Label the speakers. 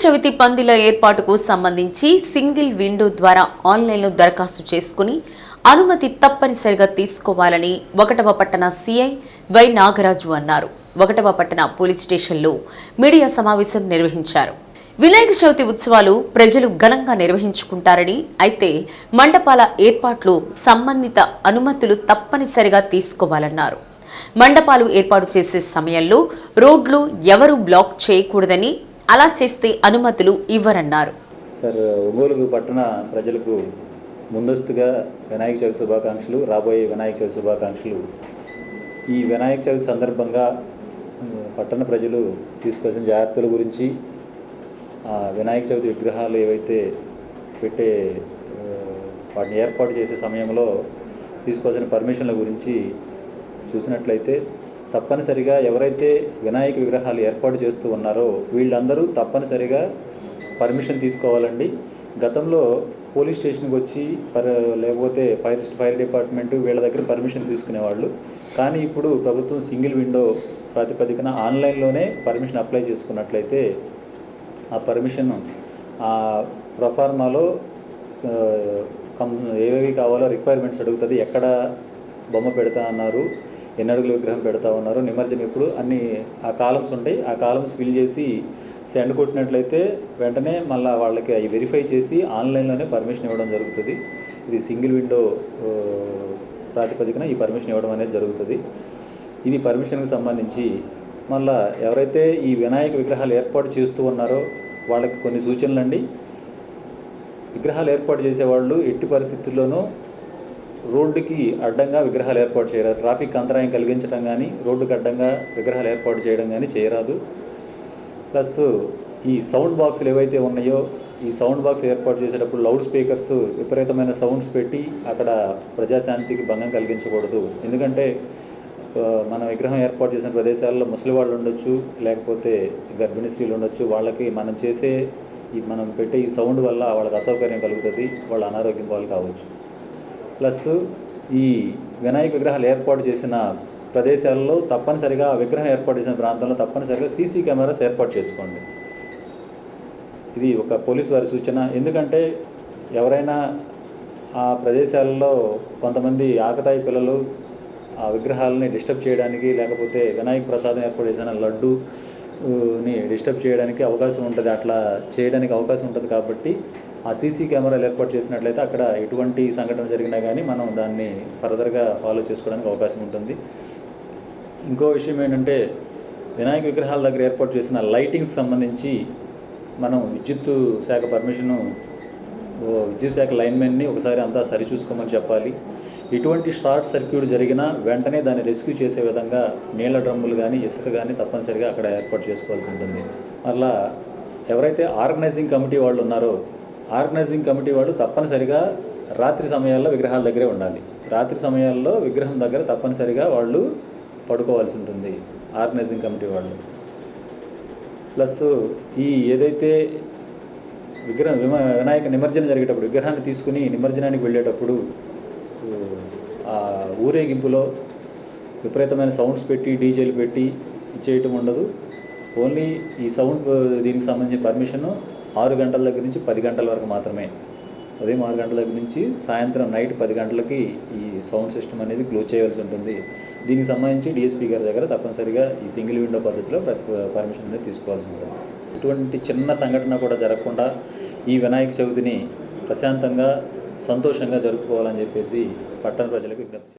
Speaker 1: చవితి పందిల ఏర్పాటుకు సంబంధించి single window ద్వారా ఆన్లైన్లో దరఖాస్తు చేసుకుని అనుమతి తప్పనిసరిగా తీసుకోవాలని ఒకటవ పట్టణ సిఐ వై నాగరాజు అన్నారు. ఒకటవ పట్టణ పోలీస్ స్టేషన్లో మీడియా సమావేశం నిర్వహించారు. వినాయక చవితి ఉత్సవాలు ప్రజలు ఘనంగా నిర్వహించుకుంటారని అయితే మండపాల ఏర్పాట్లు సంబంధిత అనుమతులు తప్పనిసరిగా తీసుకోవాలన్నారు. మండపాలు ఏర్పాటు చేసే సమయంలో రోడ్లు ఎవరు బ్లాక్ చేయకూడదని అలా చేస్తే అనుమతులు ఇవ్వరన్నారు.
Speaker 2: సార్ ఒంగోలు పట్టణ ప్రజలకు ముందస్తుగా వినాయక చవితి శుభాకాంక్షలు రాబోయే వినాయక చవితి శుభాకాంక్షలు. ఈ వినాయక చవితి సందర్భంగా పట్టణ ప్రజలు తీసుకోవాల్సిన జాగ్రత్తల గురించి ఆ వినాయక చవితి విగ్రహాలు ఏవైతే పెట్టే వాటిని ఏర్పాటు చేసే సమయంలో తీసుకోవాల్సిన పర్మిషన్ల గురించి చూసినట్లయితే తప్పనిసరిగా ఎవరైతే వినాయక విగ్రహాలు ఏర్పాటు చేస్తూ ఉన్నారో వీళ్ళందరూ తప్పనిసరిగా పర్మిషన్ తీసుకోవాలండి. గతంలో పోలీస్ స్టేషన్కి వచ్చి లేకపోతే ఫైర్ ఫైర్ డిపార్ట్మెంట్ వీళ్ళ దగ్గర పర్మిషన్ తీసుకునేవాళ్ళు. కానీ ఇప్పుడు ప్రభుత్వం సింగిల్ విండో ప్రాతిపదికన ఆన్లైన్లోనే పర్మిషన్ అప్లై చేసుకున్నట్లయితే ఆ పర్మిషన్ ఆ ప్రొఫార్మాలో కం ఏవేవి కావాలో రిక్వైర్మెంట్స్ అడుగుతుంది ఎక్కడ బొమ్మ పెడతా అన్నారు ఎన్ని అడుగులు విగ్రహం పెడతా ఉన్నారు. నిమజ్జనం ఎప్పుడు? అన్ని ఆ కాలమ్స్ ఉంటాయి. ఆ కాలమ్స్ ఫిల్ చేసి సెండ్ కొట్టినట్లయితే వెంటనే మళ్ళీ వాళ్ళకి అవి వెరిఫై చేసి ఆన్లైన్లోనే పర్మిషన్ ఇవ్వడం జరుగుతుంది. ఇది సింగిల్ విండో ప్రాతిపదికన ఈ పర్మిషన్ ఇవ్వడం అనేది జరుగుతుంది. ఇది పర్మిషన్కి సంబంధించి మళ్ళా ఎవరైతే ఈ వినాయక విగ్రహాలు ఏర్పాటు చేస్తూ ఉన్నారో వాళ్ళకి కొన్ని సూచనలు అండి విగ్రహాలు ఏర్పాటు చేసేవాళ్ళు ఎట్టి పరిస్థితుల్లోనూ రోడ్డుకి అడ్డంగా విగ్రహాలు ఏర్పాటు చేయరాదు ట్రాఫిక్ అంతరాయం కలిగించడం కానీ రోడ్డుకి అడ్డంగా విగ్రహాలు ఏర్పాటు చేయడం కానీ చేయరాదు. ప్లస్ ఈ సౌండ్ బాక్సులు ఏవైతే ఉన్నాయో ఈ సౌండ్ బాక్స్ ఏర్పాటు చేసేటప్పుడు లౌడ్ స్పీకర్స్ విపరీతమైన సౌండ్స్ పెట్టి అక్కడ ప్రజాశాంతికి భంగం కలిగించకూడదు. ఎందుకంటే మన విగ్రహం ఏర్పాటు చేసిన ప్రదేశాల్లో ముసలి వాళ్ళు ఉండొచ్చు లేకపోతే గర్భిణీ స్త్రీలు ఉండొచ్చు. వాళ్ళకి మనం చేసే ఈ మనం పెట్టే ఈ సౌండ్ వల్ల వాళ్ళకి అసౌకర్యం కలుగుతుంది వాళ్ళ అనారోగ్యం పాలు కావచ్చు. ప్లస్ ఈ వినాయక విగ్రహాలు ఏర్పాటు చేసిన ప్రదేశాల్లో తప్పనిసరిగా విగ్రహం ఏర్పాటు చేసిన ప్రాంతంలో తప్పనిసరిగా సీసీ కెమెరాస్ ఏర్పాటు చేసుకోండి. ఇది ఒక పోలీస్ వారి సూచన. ఎందుకంటే ఎవరైనా ఆ ప్రదేశాలలో కొంతమంది ఆకతాయి పిల్లలు ఆ విగ్రహాలని డిస్టర్బ్ చేయడానికి లేకపోతే వినాయక ప్రసాదం ఏర్పాటు చేసిన లడ్డు ని డిస్టర్బ్ చేయడానికి అవకాశం ఉంటుంది. అట్లా చేయడానికి అవకాశం ఉంటుంది కాబట్టి ఆ సీసీ కెమెరాలు ఏర్పాటు చేసినట్లయితే అక్కడ ఎటువంటి సంఘటన జరిగినా కానీ మనం దాన్ని ఫర్దర్గా ఫాలో చేసుకోవడానికి అవకాశం ఉంటుంది. ఇంకో విషయం ఏంటంటే వినాయక విగ్రహాల దగ్గర ఏర్పాటు చేసిన లైటింగ్స్ సంబంధించి మనం విద్యుత్ శాఖ పర్మిషను ఓ విద్యుత్ శాఖ లైన్మెన్ని ఒకసారి అంతా సరిచూసుకోమని చెప్పాలి. ఎటువంటి షార్ట్ సర్క్యూట్ జరిగినా వెంటనే దాన్ని రెస్క్యూ చేసే విధంగా నీళ్ళ డ్రమ్ములు కానీ ఇసుక కానీ తప్పనిసరిగా అక్కడ ఏర్పాటు చేసుకోవాల్సి ఉంటుంది. మరలా ఎవరైతే ఆర్గనైజింగ్ కమిటీ వాళ్ళు ఉన్నారో ఆర్గనైజింగ్ కమిటీ వాళ్ళు తప్పనిసరిగా రాత్రి సమయాల్లో విగ్రహాల దగ్గరే ఉండాలి. రాత్రి సమయాల్లో విగ్రహం దగ్గర తప్పనిసరిగా వాళ్ళు పడుకోవాల్సి ఉంటుంది ఆర్గనైజింగ్ కమిటీ వాళ్ళు. ప్లస్ ఈ ఏదైతే విగ్రహం విమ- వినాయక నిమజ్జనం జరిగేటప్పుడు విగ్రహాన్ని తీసుకుని నిమజ్జనానికి వెళ్ళేటప్పుడు ఆ ఊరేగింపులో విపరీతమైన సౌండ్స్ పెట్టి డీజేలు పెట్టి ఇచ్చేయటం ఉండదు. ఓన్లీ ఈ సౌండ్ దీనికి సంబంధించిన పర్మిషన్ ఆరు గంటల దగ్గర నుంచి పది గంటల వరకు మాత్రమే. ఉదయం ఆరు గంటల దగ్గర నుంచి సాయంత్రం నైట్ పది గంటలకి ఈ సౌండ్ సిస్టమ్ అనేది క్లోజ్ చేయవలసి ఉంటుంది. దీనికి సంబంధించి డిఎస్పీ గారి దగ్గర తప్పనిసరిగా ఈ సింగిల్ విండో పద్ధతిలో ప్రతి పర్మిషన్ అనేది తీసుకోవాల్సి ఉంటుంది. ఇటువంటి చిన్న సంఘటన కూడా జరగకుండా ఈ వినాయక చవితిని ప్రశాంతంగా సంతోషంగా జరుపుకోవాలని చెప్పేసి పట్టణ ప్రజలకు విజ్ఞప్తి